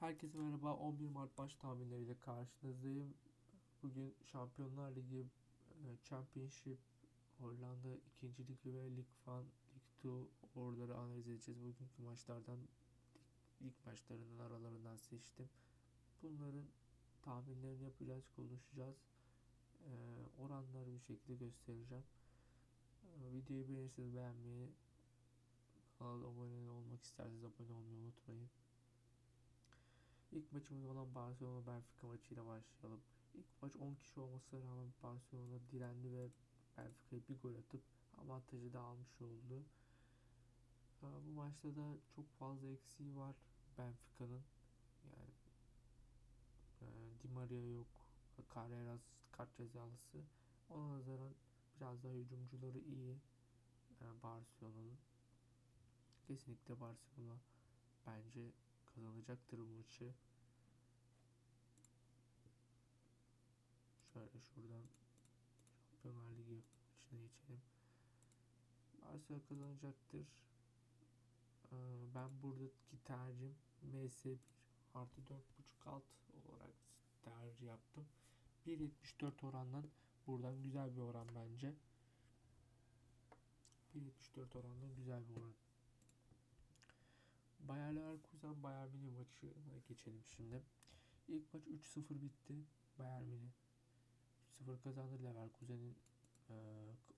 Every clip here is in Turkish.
Herkese merhaba. 11 Mart maç tahminleriyle karşınızdayım. Bugün Şampiyonlar Ligi e, Championship Hollanda 2. Ligi ve Lig Fan Lig 2 oraları analiz edeceğiz. Bugünkü maçlardan lig maçlarının aralarından seçtim. Bunların tahminlerini yapacağız, konuşacağız. E, oranları bir şekilde göstereceğim. E, videoyu beğenirseniz beğenmeyi, kanala abone olmak isterseniz abone olmayı unutmayın. İlk maçımız olan Barcelona Benfica maçıyla başlayalım. İlk maç 10 kişi olmasına rağmen Barcelona direndi ve Benfica'ya bir gol atıp avantajı da almış oldu. Bu maçta da çok fazla eksiği var Benfica'nın. Yani e, Di Maria yok. Carreras kart cezalısı. Ona nazaran biraz daha hücumcuları iyi. Yani Barcelona'nın. Kesinlikle Barcelona bence kazanacaktır bu maçı. Şöyle şuradan Şampiyonlar Ligi maçına geçelim. Barcelona kazanacaktır. Ee, ben buradaki tercihim MS1 artı 4.5 alt olarak tercih yaptım. 1.74 orandan buradan güzel bir oran bence. 1.74 orandan güzel bir oran. Bayer Leverkusen Bayern Münih maçına geçelim şimdi. İlk maç 3-0 bitti. Bayern Münih 3-0 kazandı. Leverkusen'in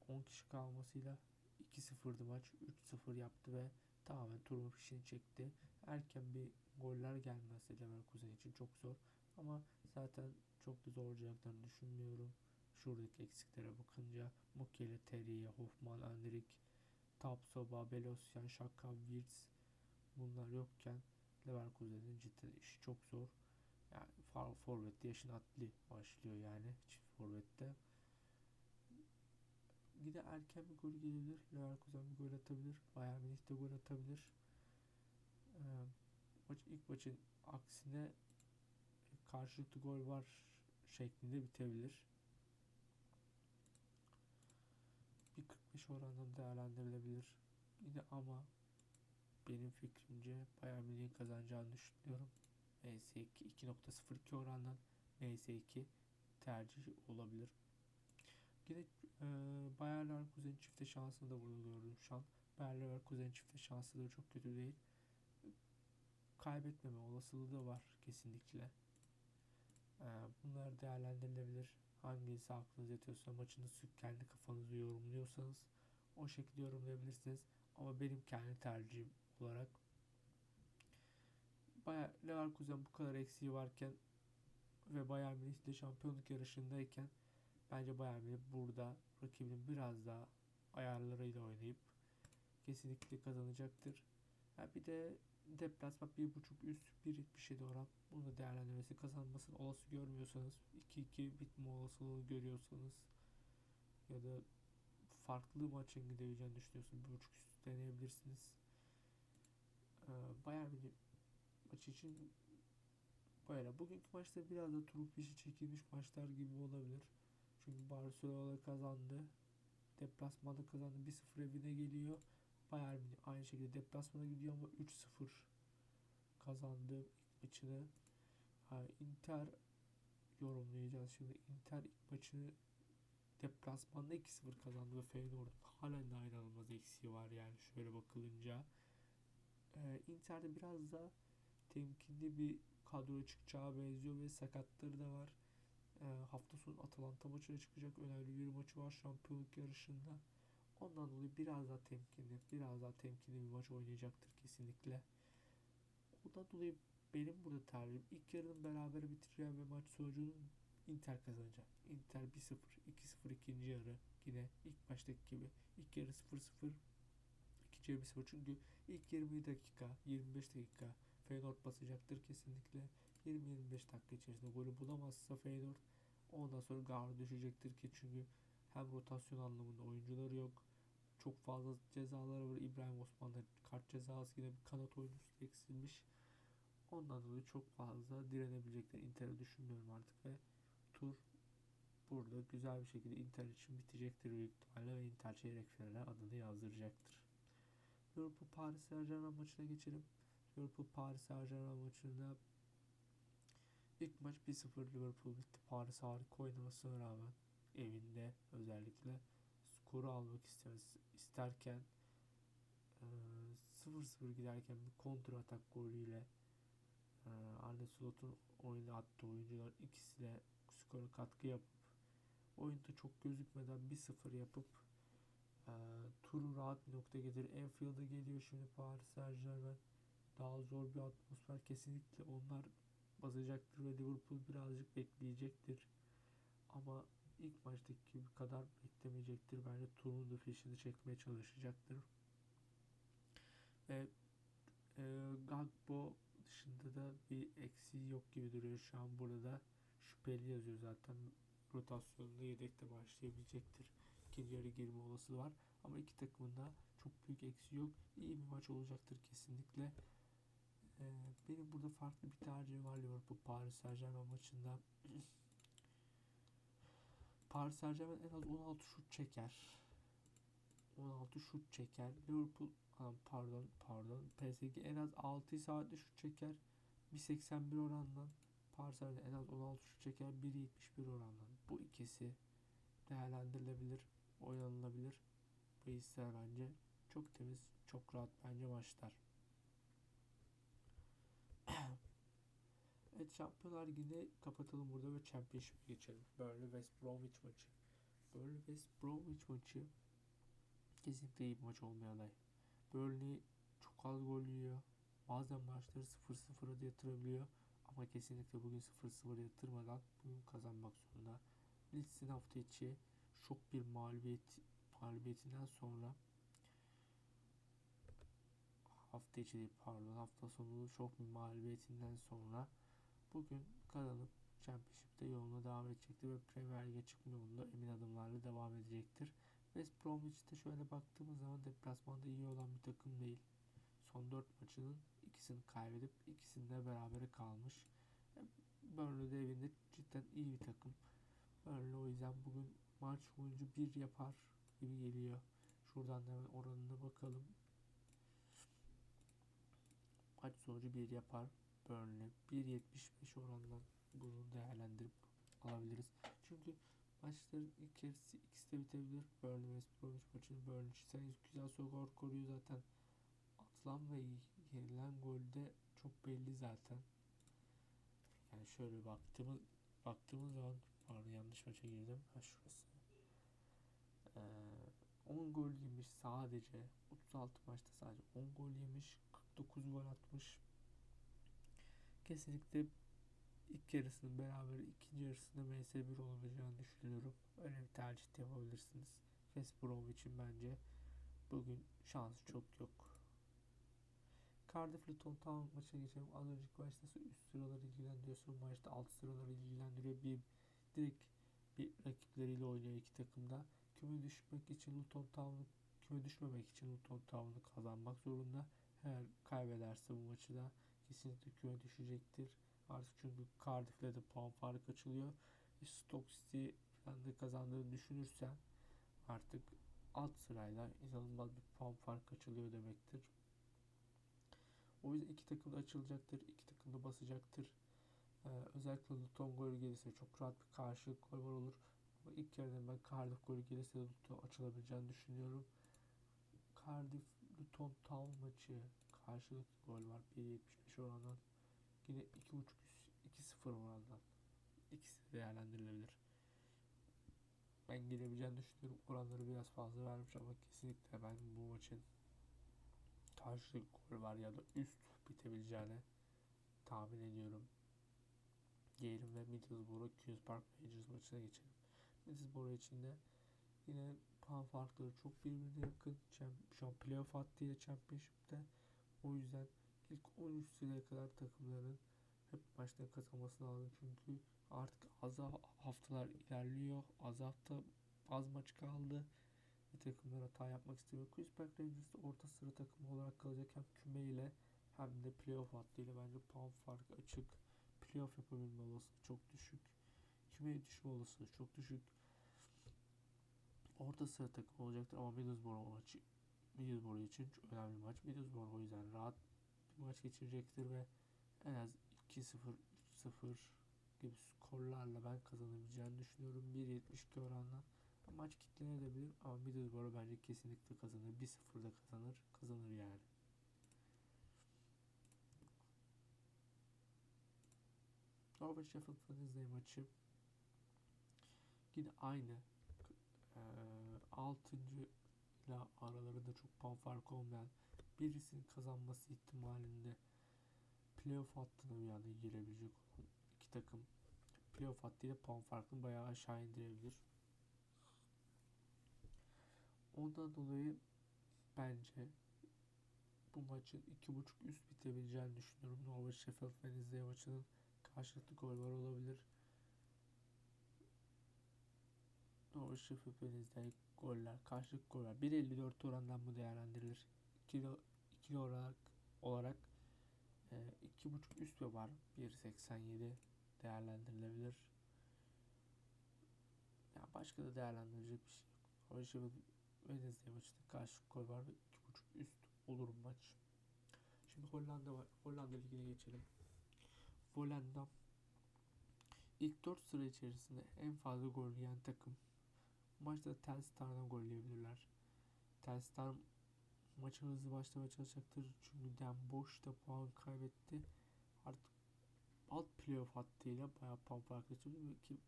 10 kişi kalmasıyla 2-0'dı maç. 3-0 yaptı ve tamamen turun fişini çekti. Erken bir goller gelmezse Leverkusen için çok zor. Ama zaten çok da zorlayacaklarını düşünmüyorum. Şuradaki eksiklere bakınca Mukiele, Terriye, Hoffman, Andrik, Tapsoba, Belosyan, Şaka, Wirtz bunlar yokken Leverkusen'in cidden işi çok zor. Yani forvette yaşın atli başlıyor yani çift forvette. Gide erken bir gol gelebilir. Leverkusen bir gol atabilir. Bayern Münih de gol atabilir. Ee, maç ilk maçın aksine karşılıklı gol var şeklinde bitebilir. Bir 45 orandan değerlendirilebilir. Yine ama benim fikrimce Bayern Münih'in kazanacağını düşünüyorum. MS2 2.02 orandan MS2 tercih olabilir. Yine e, Bayer Leverkusen çifte şansını da gördüm şu an. Bayer Leverkusen çifte şansı da çok kötü değil. Kaybetmeme olasılığı da var kesinlikle. E, bunlar değerlendirilebilir. Hangisi aklınız yatıyorsa maçını kendi kafanızı yorumluyorsanız o şekilde yorumlayabilirsiniz. Ama benim kendi tercihim olarak Bayağı Leverkusen bu kadar eksiği varken ve Bayern Münih de şampiyonluk yarışındayken bence Bayern Münih burada rakibinin biraz daha ayarlarıyla oynayıp kesinlikle kazanacaktır. Yani bir de deplasman bir buçuk üst bir bir şey oran. Bunu da değerlendirmesi kazanmasını olası görmüyorsanız 2-2 bitme olasılığı görüyorsanız ya da farklı maçın gidebileceğini düşünüyorsunuz. Bir buçuk üst deneyebilirsiniz. Ee, Bayern Münih maç için böyle. Bugünkü maçta biraz da turun fişi çekilmiş maçlar gibi olabilir. Çünkü Barcelona kazandı. Deplasmanda kazandı. 1-0 evine geliyor. Bayern Münih aynı şekilde deplasmana gidiyor ama 3-0 kazandı ilk maçını. Inter yorumlayacağız şimdi. Inter ilk maçını deplasmanda 2-0 kazandı ve Feyenoord'un halen de ayrılmaz eksiği var yani şöyle bakılınca. Ee, Inter'de biraz da temkinli bir kadroya çıkacağı benziyor ve sakatları da var. E, hafta sonu Atalanta maçına çıkacak. Önemli bir maçı var şampiyonluk yarışında. Ondan dolayı biraz daha temkinli, biraz daha temkinli bir maç oynayacaktır kesinlikle. Ondan dolayı benim burada tercihim ilk yarının beraber bitireceğim ve maç sonucunun Inter kazanacak. Inter 1-0, 2-0 ikinci yarı yine ilk baştaki gibi. İlk yarı 0-0, yarı 1-0 çünkü ilk 20 dakika, 25 dakika Feyenoord basacaktır kesinlikle. 20-25 dakika içerisinde golü bulamazsa Feyenoord ondan sonra gar düşecektir ki çünkü hem rotasyon anlamında oyuncuları yok. Çok fazla cezaları var. İbrahim Osman'da kart cezası yine bir kanat oyuncusu eksilmiş. Ondan dolayı çok fazla direnebilecekler. Inter'i düşünmüyorum artık ve tur burada güzel bir şekilde Inter için bitecektir büyük ihtimalle ve Inter çeyrek finale adını yazdıracaktır. Liverpool Paris Saint Germain maçına geçelim. Liverpool Paris Saint Germain maçında İlk maç 1-0 Liverpool bitti. Paris harika oynamasına rağmen evinde özellikle skoru almak istemez, isterken e, 0-0 giderken bir kontra atak golüyle Arne Slot'un oyuna attığı oyuncular ikisi de skora katkı yapıp oyunda çok gözükmeden 1-0 yapıp e, turu rahat bir nokta getirir. Enfield'a geliyor şimdi Paris Saint Germain. Daha zor bir atmosfer kesinlikle onlar basacaktır ve Liverpool birazcık bekleyecektir. Ama ilk maçtaki gibi kadar beklemeyecektir. Bence turun da fişini çekmeye çalışacaktır. Ve e, Gagbo dışında da bir eksiği yok gibi duruyor. Şu an burada şüpheli yazıyor zaten. Rotasyonda yedekte başlayabilecektir. İkinci yarı girme olasılığı var. Ama iki takımın da çok büyük eksiği yok. İyi bir maç olacaktır kesinlikle. Ee, benim burada farklı bir tercihim var Liverpool Paris Saint Germain maçında. Paris Saint Germain en az 16 şut çeker. 16 şut çeker. Liverpool pardon pardon PSG en az 6 saatte şut çeker. 1.81 orandan Paris Saint en az 16 şut çeker. 1.71 orandan. Bu ikisi değerlendirilebilir, oynanılabilir. Bu hisler bence çok temiz, çok rahat bence maçlar. evet Şampiyonlar Ligi'ni kapatalım burada ve Championship'e geçelim. Burnley West Bromwich maçı. Burnley West Bromwich maçı kesinlikle iyi bir maç olmaya aday. Burnley çok az gol yiyor. Bazen maçları 0-0'a da yatırabiliyor. Ama kesinlikle bugün 0-0 yatırmadan bugün kazanmak zorunda. Leeds'in hafta içi şok bir mağlubiyet mağlubiyetinden sonra hafta içi değil pardon hafta sonu şok bir mağlubiyetinden sonra bugün kazanıp Championship'te yoluna devam edecektir ve Premier Lig'e çıkma yolunda emin adımlarla devam edecektir. West Bromwich'te şöyle baktığımız zaman deplasmanda iyi olan bir takım değil. Son 4 maçının ikisini kaybedip ikisinde berabere kalmış. Burnley de evinde cidden iyi bir takım. Burnley o yüzden bugün maç sonucu 1 yapar gibi geliyor. Şuradan hemen oranına bakalım. Maç sonucu 1 yapar Burnley. 1.75 orandan bunu değerlendirip alabiliriz. Çünkü maçların ilk yarısı ikisi de bitebilir. Burnley West Bromwich maçını Burnley sen güzel skor koruyor zaten. Atılan ve yenilen golde çok belli zaten. Yani şöyle baktığımız baktığımız zaman pardon yanlış maça girdim. Ha şurası. Ee, 10 gol yemiş sadece. 36 maçta sadece 10 gol yemiş. 49 gol atmış. Kesinlikle ilk yarısının beraber ikinci yarısında MS1 olabileceğini düşünüyorum. Öyle bir tercih yapabilirsiniz. West Brom için bence bugün şansı çok yok. Cardiff Luton Town maçına geçelim. Az önceki maçta üst sıraları ilgilendiriyor. Son maçta alt sıraları ilgilendiriyor. Bir direkt bir rakipleriyle oynuyor iki takımda. Küme düşmek için Luton Town'u küme düşmemek için Luton Town'u kazanmak zorunda. Eğer kaybederse bu maçı da kesinlikle küme düşecektir. Artık çünkü Cardiff'le de puan farkı açılıyor. E, Stoke City falan da kazandığını düşünürsen artık alt sırayla inanılmaz bir puan farkı açılıyor demektir. O yüzden iki takım da açılacaktır. iki takım da basacaktır. Ee, özellikle Luton golü gelirse çok rahat bir karşılık gol var olur. Ama ilk yarıda ben Cardiff golü gelirse de Luton açılabileceğini düşünüyorum. Cardiff Luton Town maçı karşılık gol var 1.75 orandan. Yine 2.5 2-0 orandan. İkisi değerlendirilebilir. Ben gelebileceğini düşünüyorum. Oranları biraz fazla vermiş ama kesinlikle ben bu maçın karşılık gol var ya da üst bitebileceğini tahmin ediyorum. Diyelim ve Middlesbrough Queen's Park Rangers maçına geçelim. Middlesbrough için de yine puan farkları çok birbirine yakın. Şu an playoff hattıyla Championship'te. O yüzden ilk 13 sıraya kadar takımların hep maçta kazanması lazım. Çünkü artık az haftalar ilerliyor. Az hafta az maç kaldı. Bir takımlar hata yapmak istemiyor. Chris Park Rangers orta sıra takımı olarak kalacak hem küme ile hem de playoff hattıyla bence puan farkı açık. Playoff yapabilme olasılığı çok düşük. Kümeye düşme olasılığı çok düşük. Orta sıra takım olacaktır ama Middlesbrough maçı Middlesbrough için çok önemli maç. Middlesbrough o yüzden rahat bir maç geçirecektir ve en az 2-0, 3-0 gibi skorlarla ben kazanabileceğini düşünüyorum. 1.72 oranla. Maç kitlenebilir ama Middlesbrough bence kesinlikle kazanır. 1-0'da kazanır. Kazanır yani. Norwich Sheffield Wednesday maçı yine aynı e, 6. ile aralarında çok puan farkı olmayan birisinin kazanması ihtimalinde playoff hattına bir anda girebilecek olan iki takım playoff hattıyla puan farkını bayağı aşağı indirebilir. Ondan dolayı bence bu maçın iki buçuk üst bitebileceğini düşünüyorum. Norwich Sheffield Wednesday maçının karşılıklı gol var olabilir. Norwich Sheffield Wednesday goller, karşılık gol var. 1.54 orandan bu değerlendirilir. İkili, ikili olarak olarak e, iki buçuk üst ve var. 1.87 değerlendirilebilir. Yani başka da değerlendirilecek bir şey yok. Norwich Sheffield Wednesday maçında karşılık gol var ve iki buçuk üst olur maç. Şimdi Hollanda var. Hollanda ligine geçelim. Volendam ilk 4 sıra içerisinde en fazla gol yiyen takım. Maçta Telstar'dan gol yiyebilirler. Telstar maçı hızlı başlamaya çalışacaktır. Çünkü Den Bosch da puan kaybetti. Artık alt playoff hattıyla bayağı puan farkı açıldı. Ki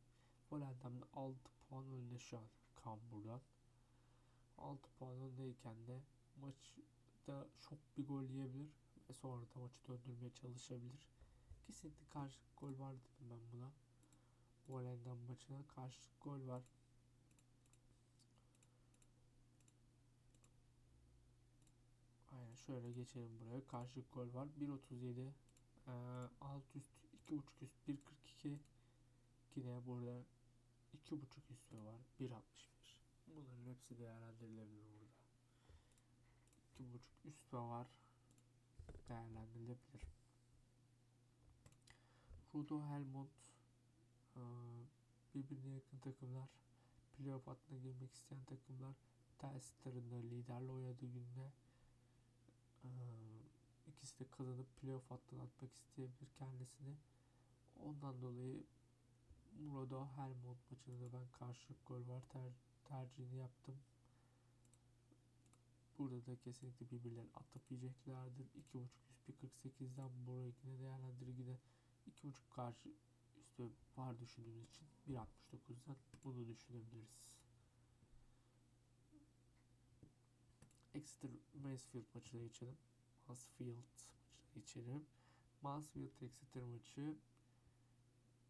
Volendam'da 6 puan önünde şu an Kambur'dan. 6 puan öndeyken de maçta çok bir gol yiyebilir ve sonra da maçı döndürmeye çalışabilir. Kesinlikle karşılık gol var dedim ben buna. Volendam maçına karşılık gol var. Aynen şöyle geçelim buraya. Karşılık gol var. 1.37 ee, alt üst 2.5 üst 1.42 yine burada 2.5 üstü var. 1.61 Bunların hepsi değerlendirilebilir burada. 2.5 üst var. Değerlendirilebilir. Rudo Helmont e, birbirine yakın takımlar playoff hattına girmek isteyen takımlar Telstar'ın da liderle oynadığı günde e, ikisi de kazanıp playoff hattına atmak isteyebilir kendisini. Ondan dolayı Rudo Helmont maçında ben karşılık gol var ter, tercihini yaptım. Burada da kesinlikle birbirlerini atıp yiyeceklerdir. 2.5 üst 1.48'den buraya yine değerlendirir yine 2.5 karşı üstü var düşündüğümüz için 1.69'dan bunu düşünebiliriz. Exeter Mansfield maçına geçelim. Mansfield maçına geçelim. Mansfield Exeter maçı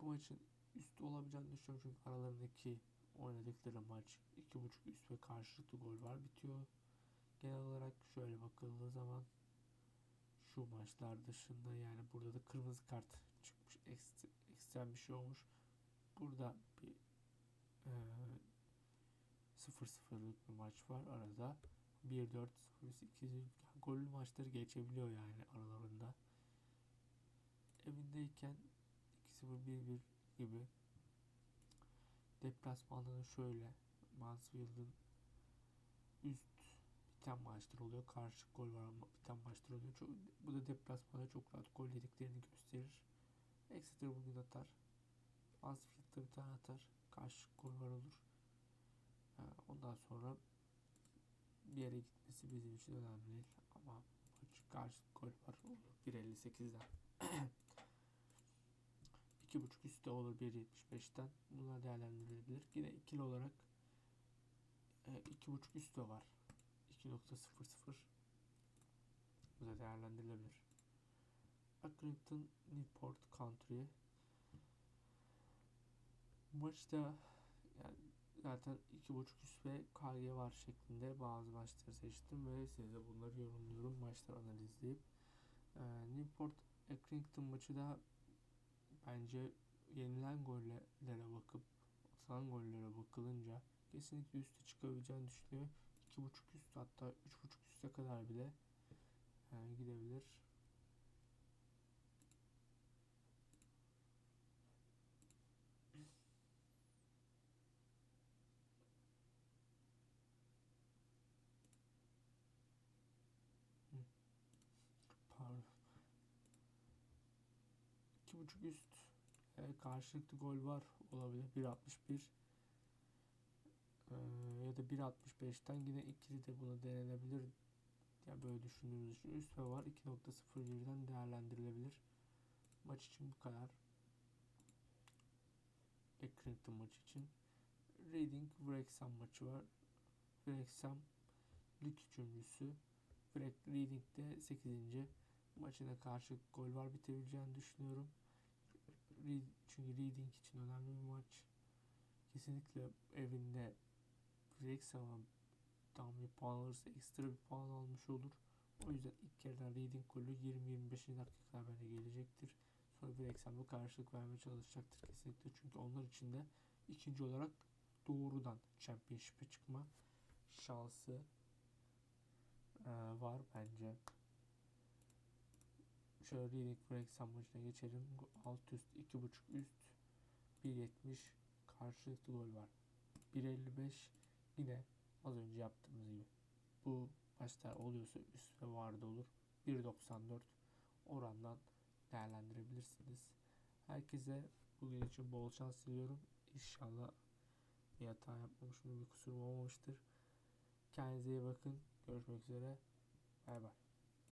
bu maçın üstü olabileceğini düşünüyorum çünkü aralarındaki oynadıkları maç 2.5 üst ve karşılıklı gol var bitiyor. Genel olarak şöyle bakıldığı zaman şu maçlar dışında yani burada da kırmızı kart ekstrem bir şey olmuş. Burada bir e, 0-0'lık bir maç var arada. 1-4 0 2 gollü maçları geçebiliyor yani aralarında. Evindeyken 2-0 1-1 gibi deplasmanda da şöyle Mansfield'ın üst biten maçlar oluyor. Karşı gol var ama biten maçlar oluyor. Çok, bu da deplasmanda çok rahat gol yediklerini gösterir. Exeter bugün atar. Mansfield'da bir tane atar. Karşı gol var olur. Yani ondan sonra bir yere gitmesi bizim için önemli değil. Ama maç karşı gol var olur. 1.58'den. 2.5 üstte olur 1.75'ten. Bunlar değerlendirilebilir. Yine ikili olarak 2.5 üstte var. 2.00 Bu da değerlendirilebilir. Accrington Newport Country maçta yani zaten 2.5 üst ve KG var şeklinde bazı maçları seçtim ve size bunları yorumluyorum maçları analizleyip. Ee, Newport Accrington maçı da bence yenilen gollere bakıp atılan gollere bakılınca kesinlikle üstü çıkabileceğini düşünüyorum. 2.5 üst hatta 3.5 üste kadar bile yani gidebilir. Pardon. 2.5 üst e, karşılıklı gol var olabilir 1.61 e, ya da 1.65'ten yine ikili de buna denenebilir ya böyle düşündüğümüz için üst ve var 2.01'den değerlendirilebilir maç için bu kadar Accrington maçı için Reading Wrexham maçı var Wrexham lig üçüncüsü Wrex- Reading de 8. maçına karşı gol var bitebileceğini düşünüyorum. Reed- Çünkü Reading için önemli bir maç. Kesinlikle evinde Wrexham'a tam bir puan alırsa ekstra bir puan almış olur. O yüzden ilk kereden Reading golü 20-25. dakikalar bence gelecektir. Sonra Wrexham'a karşılık vermeye çalışacaktır kesinlikle. Çünkü onlar için de ikinci olarak doğrudan Championship'e çıkma şansı var bence. Şöyle Reading Wrexham maçına geçelim. Alt üst 2.5 üst 1.70 karşılıklı gol var. 1.55 yine az önce yaptığımız gibi. Bu maçlar oluyorsa üst ve vardı olur. 1.94 orandan değerlendirebilirsiniz. Herkese bugün için bol şans diliyorum. İnşallah bir hata yapmamışımdır, bir kusurum olmamıştır. Kendinize iyi bakın. Görüşmek üzere. Bay bay.